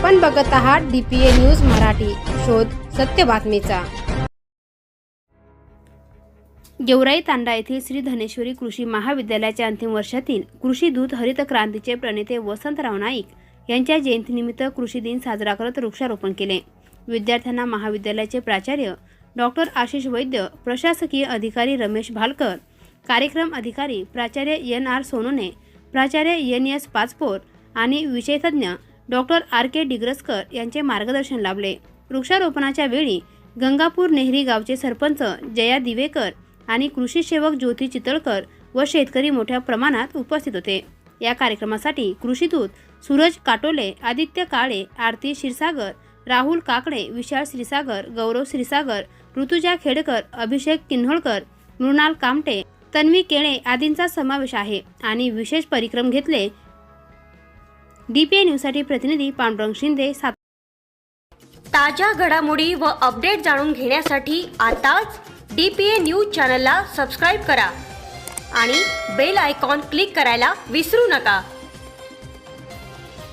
आपण बघत आहात डीपीए न्यूज मराठी. शोध सत्य बातमीचा. गेवराई तांडा येथील श्री धनेश्वरी कृषी महाविद्यालयाच्या अंतिम वर्षातील कृषी दूत हरित क्रांतीचे प्रणेते वसंतराव नाईक यांच्या जयंतीनिमित्त कृषी दिन साजरा करत वृक्षारोपण केले. विद्यार्थ्यांना महाविद्यालयाचे प्राचार्य डॉक्टर आशिष वैद्य प्रशासकीय अधिकारी रमेश भालकर कार्यक्रम अधिकारी प्राचार्य एन आर सोनोने प्राचार्य एन एस पाचपोर आणि विषयतज्ञ डॉक्टर आर के डिग्रसकर यांचे मार्गदर्शन लाभले. वृक्षारोपणाच्या वेळी गंगापूर नेहरी गावचे सरपंच जया दिवेकर आणि कृषी सेवक ज्योती चितळकर व शेतकरी मोठ्या प्रमाणात उपस्थित होते. या कार्यक्रमासाठी कृषीदूत सूरज काटोले आदित्य काळे आरती क्षीरसागर राहुल काकडे विशाल श्रीसागर गौरव श्रीसागर ऋतुजा खेडकर अभिषेक किन्होळकर मृणाल कामटे तन्वी केळे आदींचा समावेश आहे आणि विशेष परिक्रम घेतले डीपीए न्यूजसाठी प्रतिनिधी पांडुरंग शिंदे सात ताज्या घडामोडी व अपडेट जाणून घेण्यासाठी आताच डी पी ए न्यूज चॅनलला सबस्क्राईब करा आणि बेल आयकॉन क्लिक करायला विसरू नका.